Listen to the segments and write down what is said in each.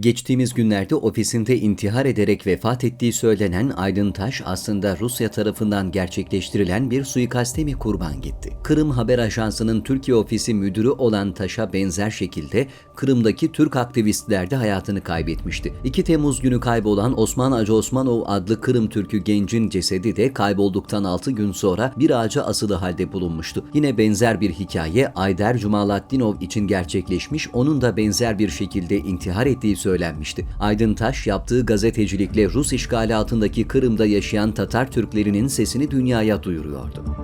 Geçtiğimiz günlerde ofisinde intihar ederek vefat ettiği söylenen Aydın Taş aslında Rusya tarafından gerçekleştirilen bir suikaste mi kurban gitti? Kırım Haber Ajansı'nın Türkiye ofisi müdürü olan Taş'a benzer şekilde Kırım'daki Türk aktivistler de hayatını kaybetmişti. 2 Temmuz günü kaybolan Osman Hacı Osmanov adlı Kırım Türk'ü gencin cesedi de kaybolduktan 6 gün sonra bir ağaca asılı halde bulunmuştu. Yine benzer bir hikaye Ayder Cumalatdinov için gerçekleşmiş, onun da benzer bir şekilde intihar ettiği söylenmişti. Aydın Taş yaptığı gazetecilikle Rus işgali altındaki Kırım'da yaşayan Tatar Türklerinin sesini dünyaya duyuruyordu.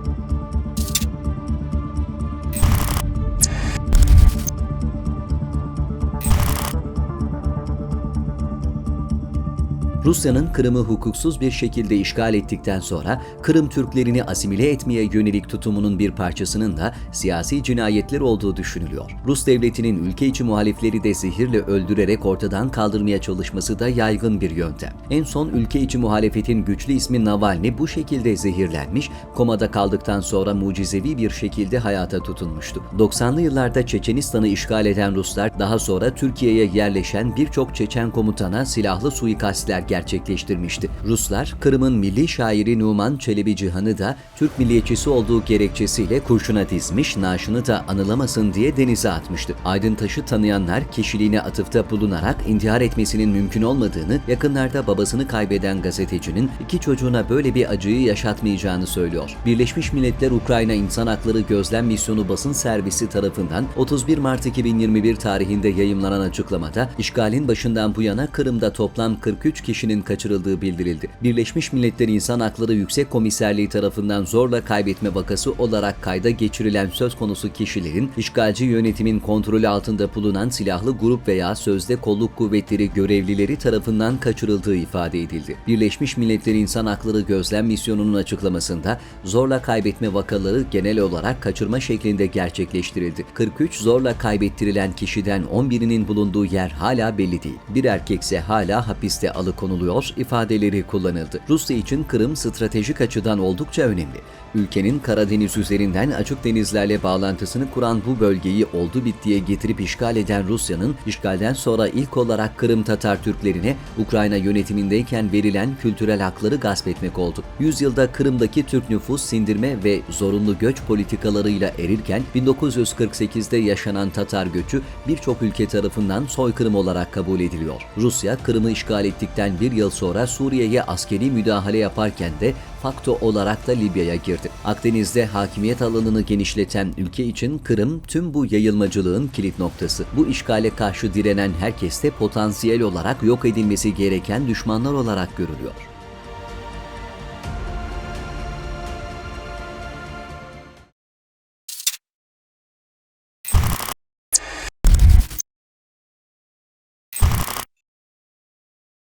Rusya'nın Kırım'ı hukuksuz bir şekilde işgal ettikten sonra Kırım Türklerini asimile etmeye yönelik tutumunun bir parçasının da siyasi cinayetler olduğu düşünülüyor. Rus devletinin ülke içi muhalifleri de zehirle öldürerek ortadan kaldırmaya çalışması da yaygın bir yöntem. En son ülke içi muhalefetin güçlü ismi Navalny bu şekilde zehirlenmiş, komada kaldıktan sonra mucizevi bir şekilde hayata tutunmuştu. 90'lı yıllarda Çeçenistan'ı işgal eden Ruslar daha sonra Türkiye'ye yerleşen birçok Çeçen komutana silahlı suikastler gerçekleştirmişti. Ruslar, Kırım'ın milli şairi Numan Çelebi Cihan'ı da Türk milliyetçisi olduğu gerekçesiyle kurşuna dizmiş, naaşını da anılamasın diye denize atmıştı. Aydın Taş'ı tanıyanlar kişiliğine atıfta bulunarak intihar etmesinin mümkün olmadığını, yakınlarda babasını kaybeden gazetecinin iki çocuğuna böyle bir acıyı yaşatmayacağını söylüyor. Birleşmiş Milletler Ukrayna İnsan Hakları Gözlem Misyonu basın servisi tarafından 31 Mart 2021 tarihinde yayımlanan açıklamada işgalin başından bu yana Kırım'da toplam 43 kişinin kaçırıldığı bildirildi. Birleşmiş Milletler İnsan Hakları Yüksek Komiserliği tarafından zorla kaybetme vakası olarak kayda geçirilen söz konusu kişilerin işgalci yönetimin kontrolü altında bulunan silahlı grup veya sözde kolluk kuvvetleri görevlileri tarafından kaçırıldığı ifade edildi. Birleşmiş Milletler İnsan Hakları Gözlem Misyonu'nun açıklamasında zorla kaybetme vakaları genel olarak kaçırma şeklinde gerçekleştirildi. 43 zorla kaybettirilen kişiden 11'inin bulunduğu yer hala belli değil. Bir erkekse hala hapiste alıkonuluyor ifadeleri kullanıldı. Rusya için Kırım stratejik açıdan oldukça önemli. Ülkenin Karadeniz üzerinden açık denizlerle bağlantısını kuran bu bölgeyi oldu bittiye getirip işgal eden Rusya'nın işgalden sonra ilk olarak Kırım Tatar Türklerine Ukrayna yönetimindeyken verilen kültürel hakları gasp etmek oldu. Yüzyılda Kırım'daki Türk nüfus sindirme ve zorunlu göç politikalarıyla erirken 1948'de yaşanan Tatar göçü birçok ülke tarafından soykırım olarak kabul ediliyor. Rusya Kırım'ı işgal ettikten bir yıl sonra Suriye'ye askeri müdahale yaparken de fakto olarak da Libya'ya girdi. Akdeniz'de hakimiyet alanını genişleten ülke için Kırım tüm bu yayılmacılığın kilit noktası. Bu işgale karşı direnen herkes de potansiyel olarak yok edilmesi gereken düşmanlar olarak görülüyor.